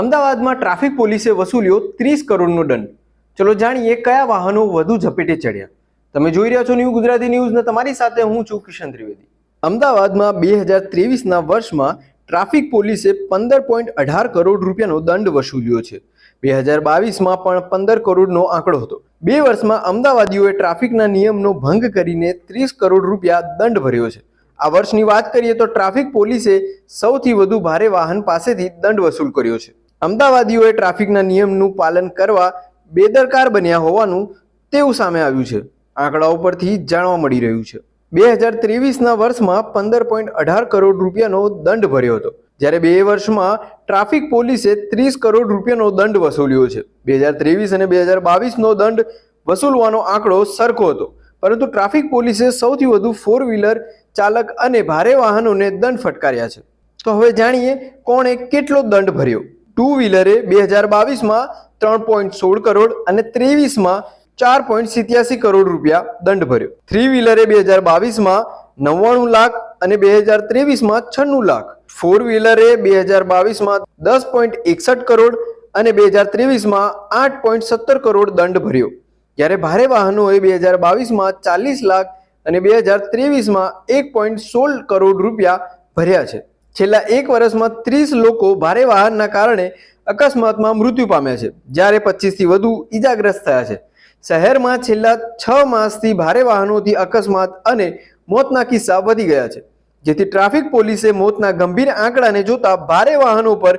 અમદાવાદમાં ટ્રાફિક પોલીસે વસૂલ્યો ત્રીસ કરોડનો દંડ. ચલો જાણીએ કયા વાહનો વધુ ઝપેટે ચડ્યા. તમે જોઈ રહ્યા છો ન્યૂ ગુજરાતી ન્યૂઝને તમારી સાથે હું છું કિશન ત્રિવેદી. અમદાવાદમાં બે હજાર ત્રેવીસના વર્ષમાં ટ્રાફિક પોલીસે પંદર પોઈન્ટ અઢાર કરોડ રૂપિયાનો દંડ વસૂલ્યો છે. બે હજાર બાવીસમાં પણ પંદર કરોડનો આંકડો હતો. બે વર્ષમાં અમદાવાદીઓએ ટ્રાફિકના નિયમનો ભંગ કરીને ત્રીસ કરોડ રૂપિયા દંડ ભર્યો છે. આ વર્ષની વાત કરીએ તો ટ્રાફિક પોલીસે સૌથી વધુ ભારે વાહન પાસેથી દંડ વસૂલ કર્યો છે. અમદાવાદીઓએ ટ્રાફિકના નિયમનું પાલન કરવા બેદરકાર બન્યા હોવાનું તેવું સામે આવ્યું છે. આંકડાઓ પરથી જાણવા મળી રહ્યું છે. બે હજાર ત્રેવીસના વર્ષમાં પંદર પોઈન્ટ અઢાર કરોડ રૂપિયાનો દંડ ભર્યો હતો. જ્યારે બે વર્ષમાં ટ્રાફિક પોલીસે ત્રીસ કરોડ રૂપિયાનો દંડ વસૂલ્યો છે. બે હજાર ત્રેવીસ અને બે હજાર બાવીસનો દંડ વસૂલવાનો આંકડો સરખો હતો. પરંતુ ટ્રાફિક પોલીસે સૌથી વધુ ફોર વ્હીલર ચાલક અને ભારે વાહનોને દંડ ફટકાર્યા છે. તો હવે જાણીએ કોણે કેટલો દંડ ભર્યો? ટુ વ્હીલરે બે હજાર બાવીસમાં ત્રણ પોઈન્ટ સોળ કરોડ અને ત્રેવીસમાં ચાર પોઈન્ટ સિત્યાસી કરોડ રૂપિયા દંડ ભર્યો. થ્રી વ્હીલરે બે હજાર બાવીસમાં નવ્વાણું લાખ અને બે હજાર ત્રેવીસમાં છન્નું લાખ. ફોર વ્હીલરે બે હજાર બાવીસમાં દસ પોઈન્ટ એકસઠ કરોડ અને બે હજાર ત્રેવીસમાં આઠ પોઈન્ટ સત્તર કરોડ દંડ ભર્યો. જ્યારે ભારે વાહનોએ બે હજાર બાવીસમાં ચાલીસ લાખ અને બે હજાર ત્રેવીસમાં એક પોઈન્ટ સોળ કરોડ રૂપિયા ભર્યા છે. છેલ્લા એક વર્ષમાં ત્રીસ લોકો ભારે વાહનના કારણે અકસ્માતમાં મૃત્યુ પામ્યા છે, જ્યારે પચીસથી વધુ ઈજાગ્રસ્ત થયા છે. શહેરમાં છેલ્લા છ માસથી ભારે વાહનોથી અકસ્માત અને મોતના કિસ્સા વધી ગયા છે, જેથી ટ્રાફિક પોલીસે મોતના ગંભીર આંકડાને જોતા ભારે વાહનો પર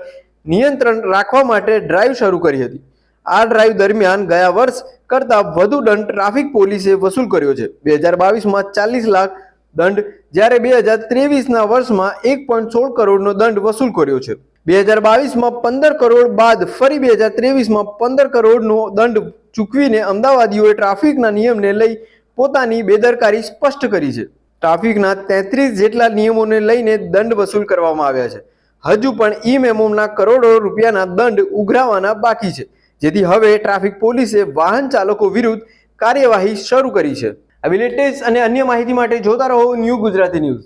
નિયંત્રણ રાખવા માટે ડ્રાઈવ શરૂ કરી હતી. આ ડ્રાઈવ દરમિયાન ગયા વર્ષ કરતાં વધુ દંડ ટ્રાફિક પોલીસે વસૂલ કર્યો છે. બે હજાર બાવીસમાં ચાલીસ લાખ દંડ. જ્યારે બે હજાર ત્રેવીસના વર્ષમાં એક પોઈન્ટ સોળ કરોડનો દંડ વસૂલ કર્યો છે. બે હજાર બાવીસમાં પંદર કરોડ બાદ ફરી બે હજાર ત્રેવીસમાં પંદર કરોડનો દંડ ચૂકવીને અમદાવાદીઓએ ટ્રાફિકના નિયમને લઈ પોતાની બેદરકારી સ્પષ્ટ કરી છે. ટ્રાફિકના તેત્રીસ જેટલા નિયમોને લઈને દંડ વસૂલ કરવામાં આવ્યા છે. હજુ પણ ઈ મેમોના કરોડો રૂપિયાના દંડ ઉઘરાવાના બાકી છે. જેથી હવે ટ્રાફિક પોલીસે વાહન ચાલકો વિરુદ્ધ કાર્યવાહી શરૂ કરી છે. આવી અને અન્ય માહિતી માટે જોતા રહો ન્યૂ ગુજરાતી ન્યૂઝ.